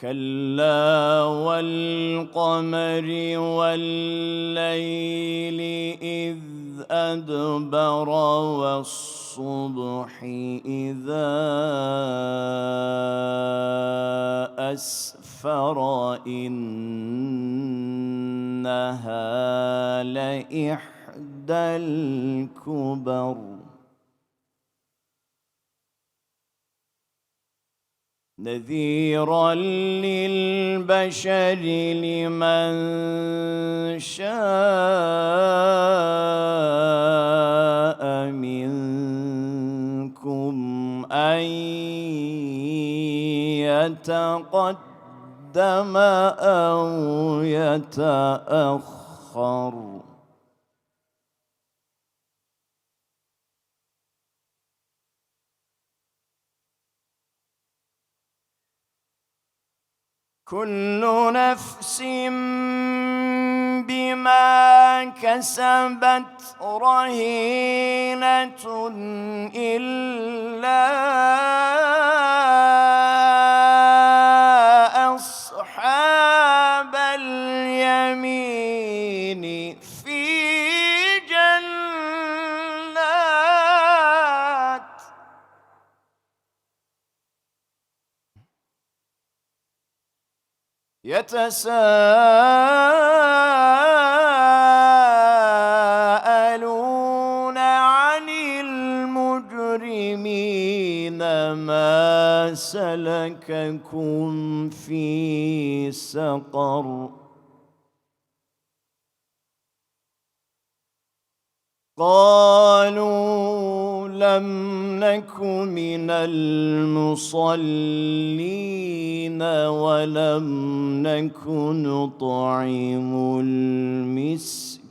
كلا والقمر والليل إذ أدبر والصبح إذا أسفر إنها لإحدى الكبر نذيرا للبشر لمن شاء منكم أن يتقدم أو يتأخر. كل نفس بما كسبت رهينة إلا يتساءلون عن المجرمين ما سلككم في سقر. قالوا لم نك من المصلين ولم نك نطعم المسكين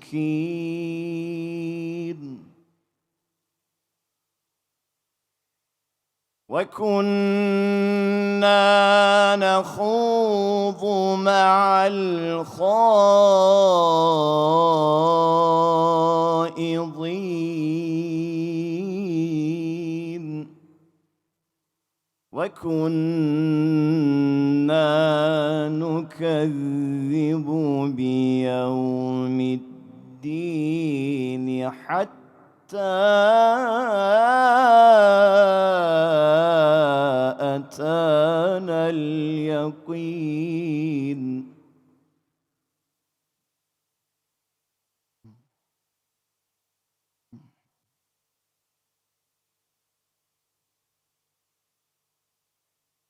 وكنا نخوض مع الخائضين وكنا نكذب بيوم الدين حتى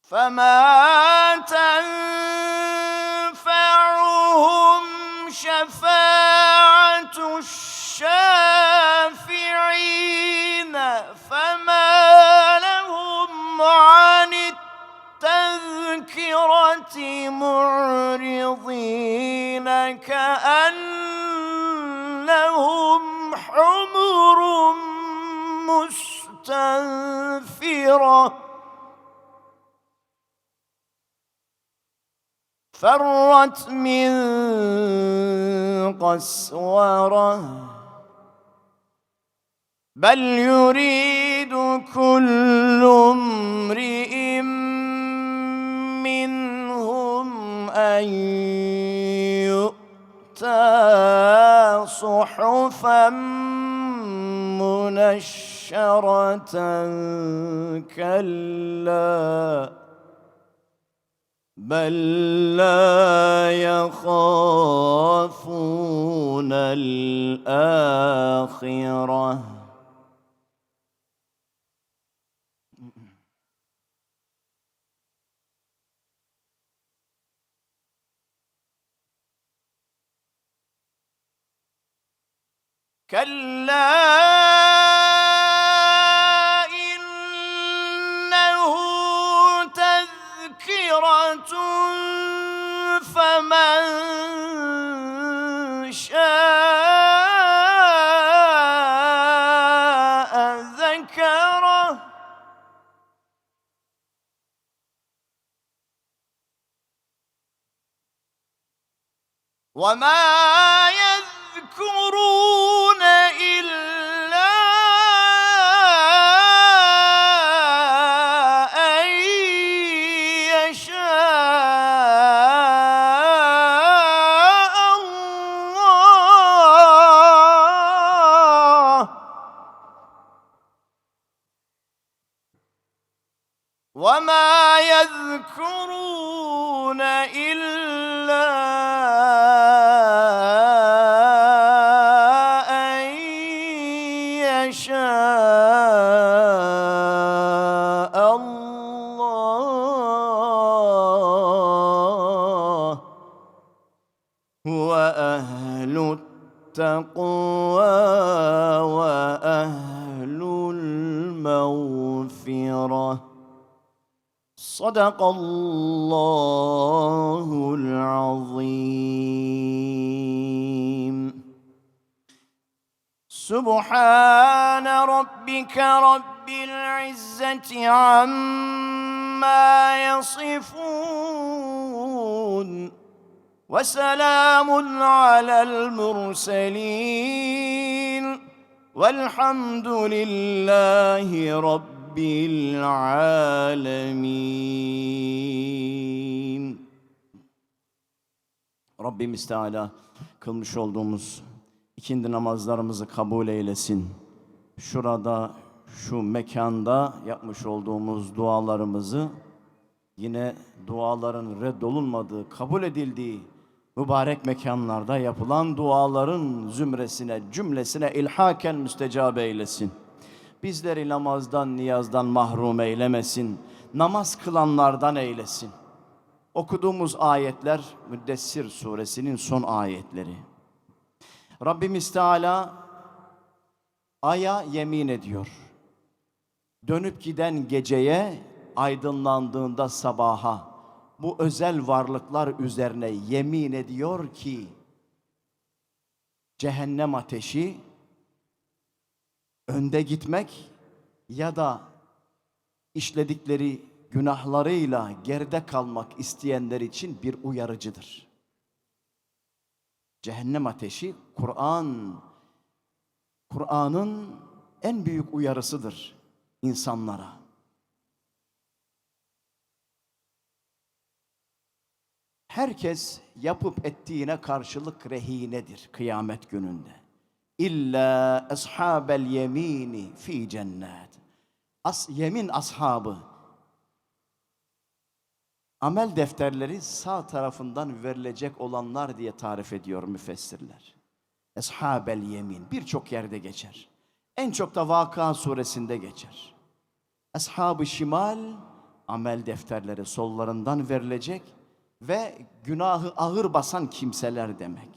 فما تنفعهم شفاعة الشافعين فما لهم عن التذكرة معرضين كأنهم حمر مستنفره فرت من قسورة. بل يريد كل امرئ منهم أن يؤتى صحفا منشرة. كلا. بل لا يخافون الآخرة. كلا فمن شاء وما يشاء الله هو أهل التقوى وأهل المغفرة. صدق الله العظيم. سبحان ربك رب العزة عما يصفون وسلام على المرسلين والحمد لله رب العالمين. Rabbimiz Teala kılmış olduğumuz ikindi namazlarımızı kabul eylesin. Şurada, şu mekanda yapmış olduğumuz dualarımızı yine duaların reddolunmadığı, kabul edildiği mübarek mekanlarda yapılan duaların zümresine, cümlesine ilhaken müstecabe eylesin. Bizleri namazdan, niyazdan mahrum eylemesin. Namaz kılanlardan eylesin. Okuduğumuz ayetler Müddessir suresinin son ayetleri. Rabbimiz Teala aya yemin ediyor. Dönüp giden geceye aydınlandığında sabaha bu özel varlıklar üzerine yemin ediyor ki cehennem ateşi önde gitmek ya da işledikleri günahlarıyla geride kalmak isteyenler için bir uyarıcıdır. Cehennem ateşi Kur'an Kur'an'ın en büyük uyarısıdır insanlara. Herkes yapıp ettiğine karşılık rehinedir kıyamet gününde. İlla ashabel yemini fi cennet. As, yemin ashabı amel defterleri sağ tarafından verilecek olanlar diye tarif ediyor müfessirler. Eshabel yemin birçok yerde geçer. En çok da Vaka suresinde geçer. Ashab-ı şimal amel defterleri sollarından verilecek ve günahı ağır basan kimseler demek.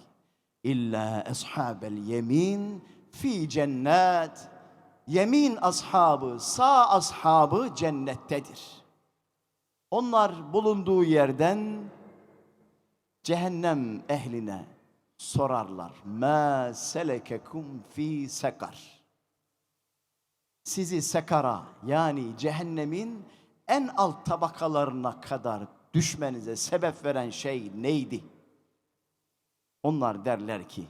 İlla eshabel yemin fi cennet. Yemin ashabı, sağ ashabı cennettedir. Onlar bulunduğu yerden cehennem ehline sorarlar. Ma selekekum fi sekar. Sizi sekara yani cehennemin en alt tabakalarına kadar düşmenize sebep veren şey neydi? Onlar derler ki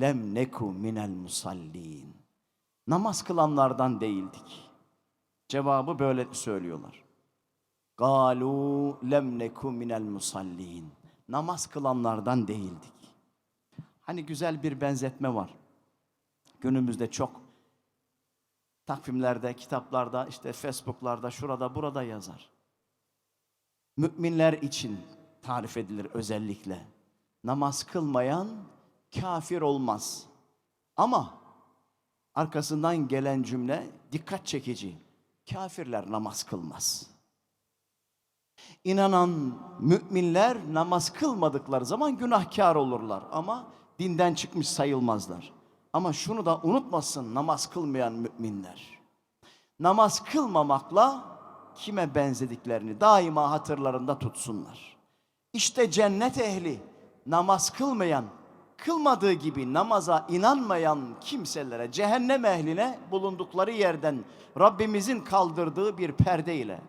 lem neku minel musallin. Namaz kılanlardan değildik. Cevabı böyle söylüyorlar. Galu lem neku minel musallin. Namaz kılanlardan değildik. Hani güzel bir benzetme var. Günümüzde çok takvimlerde, kitaplarda, işte Facebook'larda, şurada, burada yazar. Müminler için tarif edilir özellikle. Namaz kılmayan kafir olmaz. Ama arkasından gelen cümle dikkat çekici. Kafirler namaz kılmaz. İnanan müminler namaz kılmadıkları zaman günahkar olurlar ama dinden çıkmış sayılmazlar. Ama şunu da unutmasın namaz kılmayan müminler. Namaz kılmamakla kime benzediklerini daima hatırlarında tutsunlar. İşte cennet ehli namaz kılmayan, kılmadığı gibi namaza inanmayan kimselere, cehennem ehline bulundukları yerden Rabbimizin kaldırdığı bir perde ile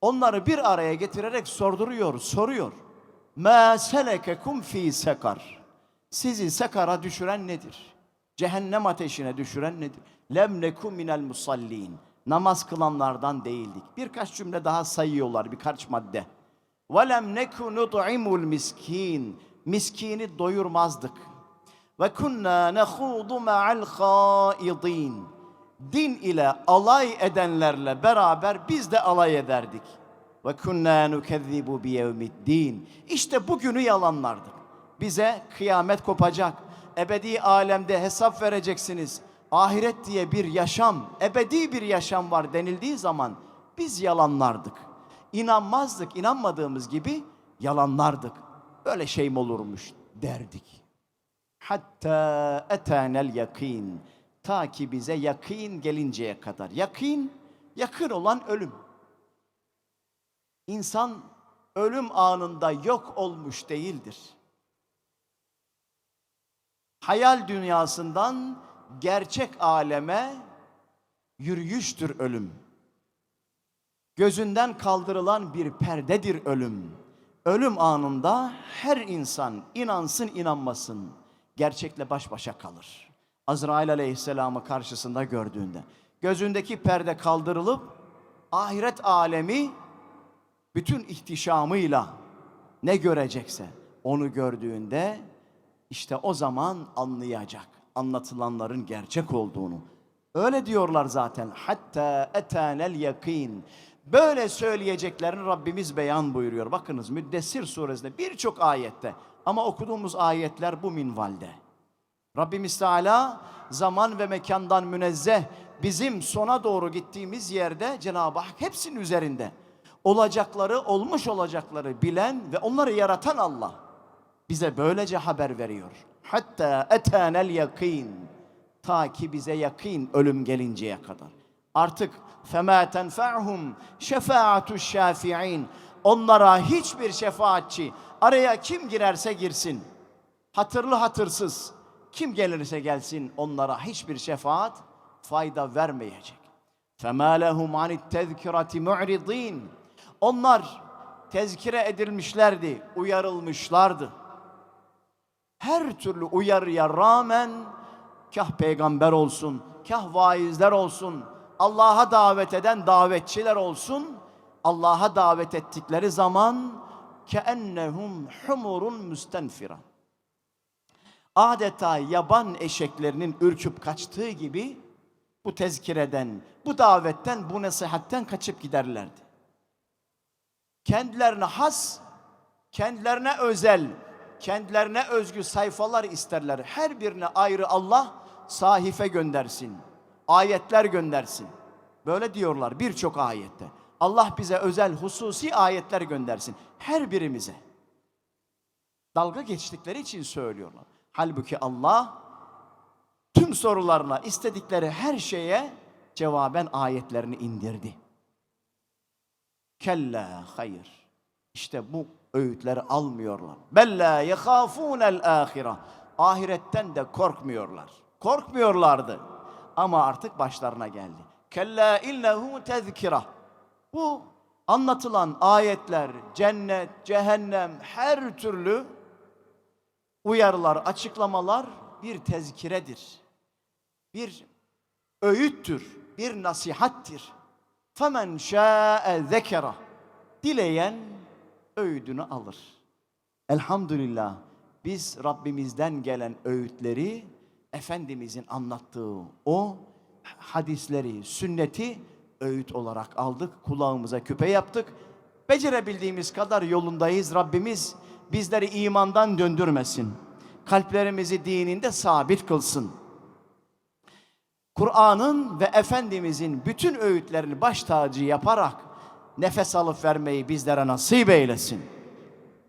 Onları bir araya getirerek sorduruyor, soruyor. Ma selekekum fi sekar. Sizi sekara düşüren nedir? Cehennem ateşine düşüren nedir? Lem nekum minel musallin. Namaz kılanlardan değildik. Birkaç cümle daha sayıyorlar birkaç madde. Ve lem neku nut'imul miskin. Miskini doyurmazdık. Ve kunna nehudu ma'al Din ile alay edenlerle beraber biz de alay ederdik. Ve kunna nukezzibu bi yevmiddin. İşte bugünü yalanlardık. Bize kıyamet kopacak. Ebedi alemde hesap vereceksiniz. Ahiret diye bir yaşam, ebedi bir yaşam var denildiği zaman biz yalanlardık. İnanmazdık, inanmadığımız gibi yalanlardık. Böyle şey mi olurmuş derdik. Hatta etenel yakin. Ta ki bize yakin gelinceye kadar. Yakin, yakın olan ölüm. İnsan ölüm anında yok olmuş değildir. Hayal dünyasından gerçek aleme yürüyüştür ölüm. Gözünden kaldırılan bir perdedir ölüm. Ölüm anında her insan inansın inanmasın gerçekle baş başa kalır. Azrail aleyhisselamı karşısında gördüğünde gözündeki perde kaldırılıp ahiret alemi bütün ihtişamıyla ne görecekse onu gördüğünde işte o zaman anlayacak anlatılanların gerçek olduğunu. Öyle diyorlar zaten. Hatta etanel yakin. Böyle söyleyeceklerini Rabbimiz beyan buyuruyor. Bakınız Müddessir suresinde birçok ayette ama okuduğumuz ayetler bu minvalde. Rabbimiz Teala zaman ve mekandan münezzeh bizim sona doğru gittiğimiz yerde Cenab-ı Hak hepsinin üzerinde olacakları, olmuş olacakları bilen ve onları yaratan Allah bize böylece haber veriyor. Hatta etenel yakin ta ki bize yakin ölüm gelinceye kadar. Artık fema tenfa'hum şefaatu şafi'in onlara hiçbir şefaatçi araya kim girerse girsin hatırlı hatırsız kim gelirse gelsin onlara hiçbir şefaat fayda vermeyecek. فَمَا لَهُمْ عَنِ التَّذْكِرَةِ مُعْرِضِينَ Onlar tezkire edilmişlerdi, uyarılmışlardı her türlü uyarıya rağmen kah peygamber olsun, kah vaizler olsun, Allah'a davet eden davetçiler olsun, Allah'a davet ettikleri zaman keennehum humurun müstenfira. Adeta yaban eşeklerinin ürküp kaçtığı gibi bu tezkireden, bu davetten, bu nasihatten kaçıp giderlerdi. Kendilerine has, kendilerine özel, kendilerine özgü sayfalar isterler. Her birine ayrı Allah sahife göndersin. Ayetler göndersin. Böyle diyorlar birçok ayette. Allah bize özel hususi ayetler göndersin. Her birimize. Dalga geçtikleri için söylüyorlar. Halbuki Allah tüm sorularına, istedikleri her şeye cevaben ayetlerini indirdi. Kella hayır. İşte bu öğütleri almıyorlar. Bella yehafûnel ahira. Ahiretten de korkmuyorlar. Korkmuyorlardı. Ama artık başlarına geldi. Kella innehu tezkira. Bu anlatılan ayetler, cennet, cehennem, her türlü uyarılar, açıklamalar bir tezkiredir. Bir öğüttür, bir nasihattir. Femen şa'e zekera. Dileyen öğüdünü alır. Elhamdülillah biz Rabbimizden gelen öğütleri Efendimizin anlattığı o hadisleri, sünneti öğüt olarak aldık. Kulağımıza küpe yaptık. Becerebildiğimiz kadar yolundayız. Rabbimiz bizleri imandan döndürmesin. Kalplerimizi dininde sabit kılsın. Kur'an'ın ve Efendimizin bütün öğütlerini baş tacı yaparak nefes alıp vermeyi bizlere nasip eylesin.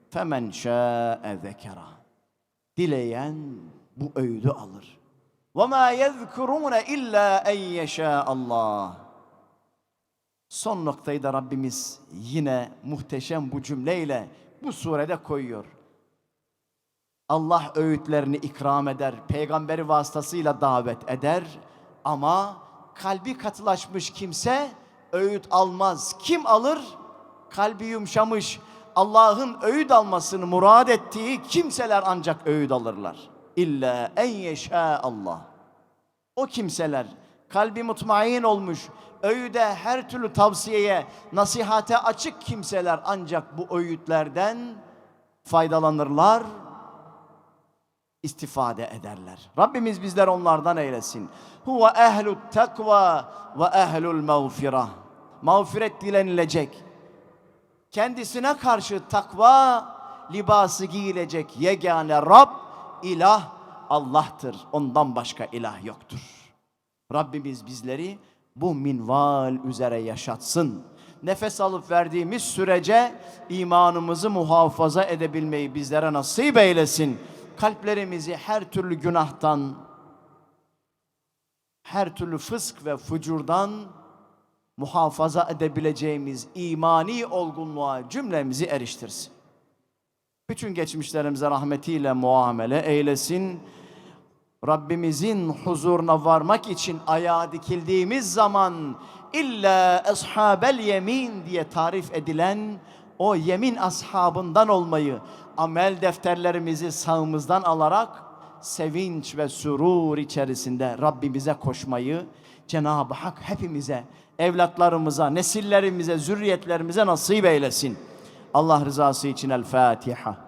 Femen şa'e zekera. Dileyen bu öğüdü alır. Ve ma yezkurune illa en Allah. Son noktayı da Rabbimiz yine muhteşem bu cümleyle bu surede koyuyor. Allah öğütlerini ikram eder, peygamberi vasıtasıyla davet eder ama kalbi katılaşmış kimse öğüt almaz. Kim alır? Kalbi yumuşamış, Allah'ın öğüt almasını murad ettiği kimseler ancak öğüt alırlar. İlla en yeşâ Allah. O kimseler kalbi mutmain olmuş, öğüde her türlü tavsiyeye, nasihate açık kimseler ancak bu öğütlerden faydalanırlar, istifade ederler. Rabbimiz bizler onlardan eylesin. Huve ehlut takva ve ehlul mağfirah. Mağfiret dilenilecek. Kendisine karşı takva libası giyilecek yegane Rab, ilah Allah'tır. Ondan başka ilah yoktur. Rabbimiz bizleri bu minval üzere yaşatsın. Nefes alıp verdiğimiz sürece imanımızı muhafaza edebilmeyi bizlere nasip eylesin. Kalplerimizi her türlü günahtan, her türlü fısk ve fucurdan muhafaza edebileceğimiz imani olgunluğa cümlemizi eriştirsin. Bütün geçmişlerimize rahmetiyle muamele eylesin. Rabbimizin huzuruna varmak için ayağa dikildiğimiz zaman illa ashabel yemin diye tarif edilen o yemin ashabından olmayı amel defterlerimizi sağımızdan alarak sevinç ve surur içerisinde Rabbimize koşmayı Cenab-ı Hak hepimize, evlatlarımıza, nesillerimize, zürriyetlerimize nasip eylesin. Allah rızası için El Fatiha.